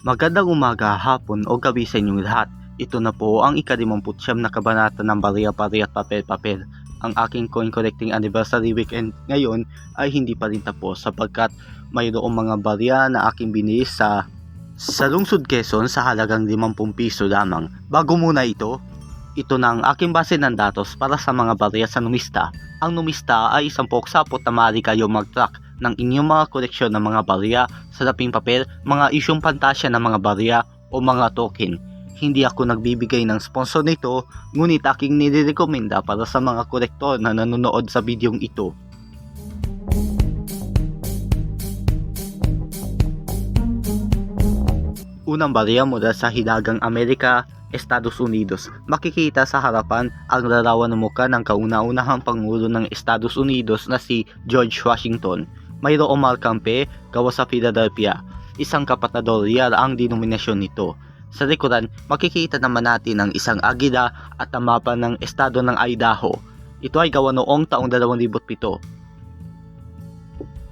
Magandang umaga, hapon o gabi sa inyong lahat. Ito na po ang ikadimamputsyam na kabanata ng Bariya-Bariya at Papel-Papel. Ang aking coin collecting anniversary weekend ngayon ay hindi pa rin tapos sapagkat mayroong mga barya na aking binili sa sa lungsod Quezon sa halagang 50 piso lamang. Bago muna ito, ito na ang aking base ng datos para sa mga barya sa numista. Ang numista ay isang poksapot na maaari kayo mag-track ng inyong mga koleksyon ng mga barya, salaping papel, mga isyong pantasya ng mga barya o mga token. Hindi ako nagbibigay ng sponsor nito, ngunit aking nirekomenda para sa mga kolektor na nanonood sa bidyong ito. Unang barya mula sa Hilagang Amerika, Estados Unidos. Makikita sa harapan ang larawan ng muka ng kauna-unahang Pangulo ng Estados Unidos na si George Washington. Mayroong Malcampe gawa sa Philadelphia. Isang kapatadorya ang denominasyon nito. Sa likuran, makikita naman natin ang isang agila at ang mapa ng estado ng Idaho. Ito ay gawa noong taong 2007.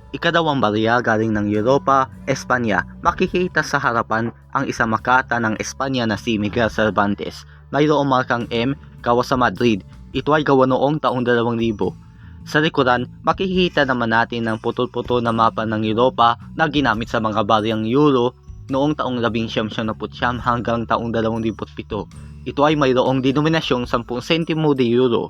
Ikadawang barya galing ng Europa, Espanya. Makikita sa harapan ang isang makata ng Espanya na si Miguel Cervantes. Mayroong markang M gawa sa Madrid. Ito ay gawa noong taong 2000. Sa likuran, makikita naman natin ang putol-putol na mapa ng Europa na ginamit sa mga baryang Euro noong taong 1979 hanggang taong 2007. Ito ay mayroong denominasyong 10 sentimo de euro.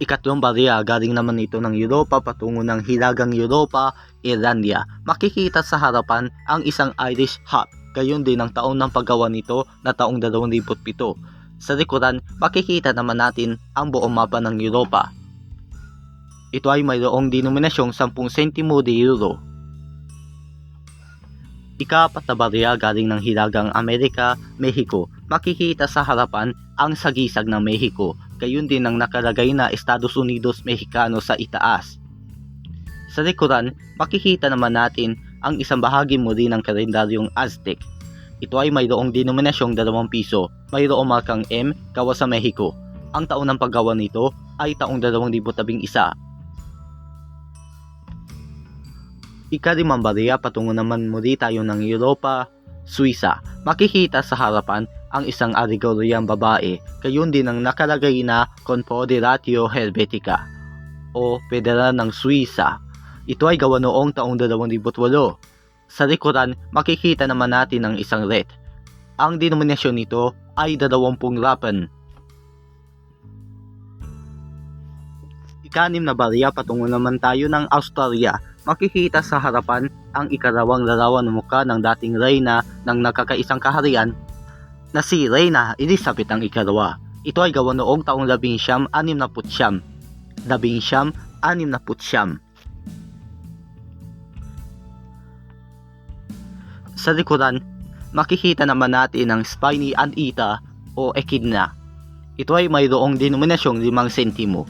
Ikatlong barya galing naman ito ng Europa patungo ng Hilagang Europa, Irlandia. Makikita sa harapan ang isang Irish hat. Gayon din ang taon ng paggawa nito na taong 2007. Sa likuran, makikita naman natin ang buong mapa ng Europa. Ito ay mayroong denominasyong 10 sentimo de euro. Ikapat na barya galing ng Hilagang Amerika, Mexico. Makikita sa harapan ang sagisag ng Mexico gayon din ang nakalagay na Estados Unidos Mexicano sa itaas. Sa likuran, makikita naman natin ang isang bahagi muli ng kalendaryong Aztec. Ito ay mayroong denominasyong 2 piso, mayroong markang M gawa sa Mexico. Ang taon ng paggawa nito ay taong 2011. Ikalimang barya patungo naman muli tayo ng Europa, Suiza. Makikita sa harapan ang isang aligoriyang babae, gayon din ang nakalagay na Confederatio Helvetica o Federal ng Suiza. Ito ay gawa noong taong 2008. Sa likuran, makikita naman natin ang isang red. Ang denominasyon nito ay 20 rapen. Ikanim na barya patungo naman tayo ng Australia. Makikita sa harapan ang ikalawang larawan ng mukha ng dating reyna ng nakakaisang kaharian na si Reyna Elizabeth ang ikalawa. Ito ay gawa noong taong labing siyam, anim na putsyam. Labing siyam, anim na putsyam. Sa likuran, makikita naman natin ang spiny anita o echidna. Ito ay mayroong denominasyong 5 sentimo.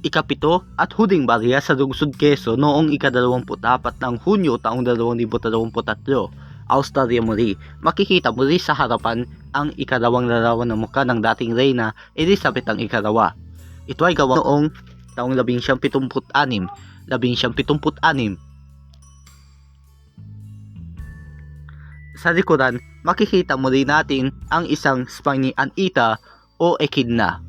Ikapito at huding barya sa lungsod Quezon noong ikadalawamput-apat ng Hunyo taong 2023. Australia muli. Makikita muli sa harapan ang ikalawang larawan ng mukha ng dating reyna Elizabeth ang ikalawa. Ito ay gawa noong taong 1976. 1976. Sa likuran, makikita muli natin ang isang Spiny Anita o Echidna.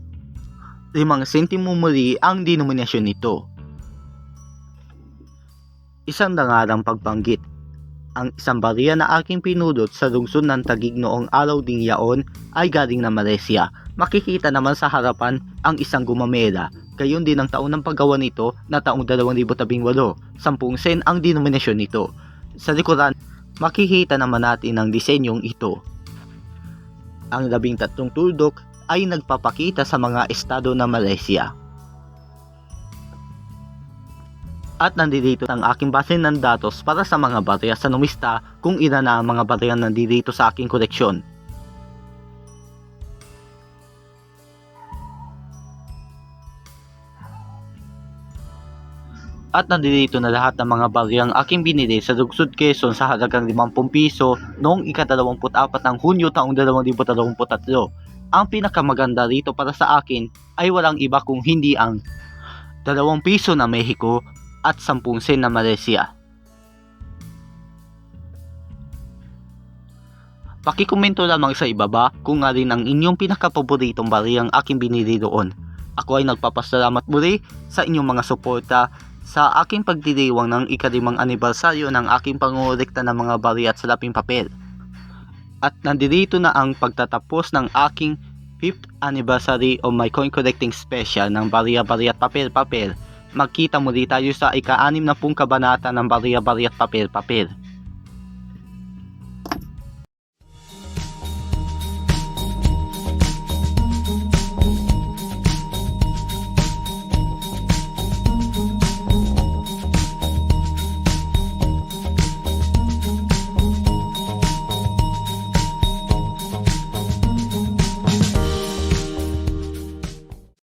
Limang sentimo muli ang denominasyon nito. Isang dangarang pagbanggit ang isang barya na aking pinudot sa lungsod ng Tagig noong araw ding yaon ay galing na Malaysia. Makikita naman sa harapan ang isang gumamela. Gayon din ang taon ng paggawa nito na taong 2018. 10 sen ang denominasyon nito. Sa likuran, makikita naman natin ang disenyong ito. Ang labing tatlong tuldok ay nagpapakita sa mga estado ng Malaysia. At nandito ang aking base ng datos para sa mga barya sa numista kung ilan na ang mga barya nandito sa aking koleksyon. At nandito na lahat ng mga baryang aking binili sa Lugsod Quezon sa halagang 50 piso noong ika-24 ng Hunyo taong 2023. Ang pinakamaganda rito para sa akin ay walang iba kung hindi ang 2 piso na Mexico at 10 sen na Malaysia. Pakikomento lamang sa ibaba kung nga rin ang inyong pinakapaboritong bariyang aking binili doon. Ako ay nagpapasalamat muli sa inyong mga suporta sa aking pagdiriwang ng ikalimang anibersaryo ng aking pangungulekta ng mga bari at salaping papel. At nandirito na ang pagtatapos ng aking 5th anniversary of my coin collecting special ng bariya-bari at papel-papel. Magkita muli tayo sa ika-anim na pong kabanata ng bariya-bari at papel-papel.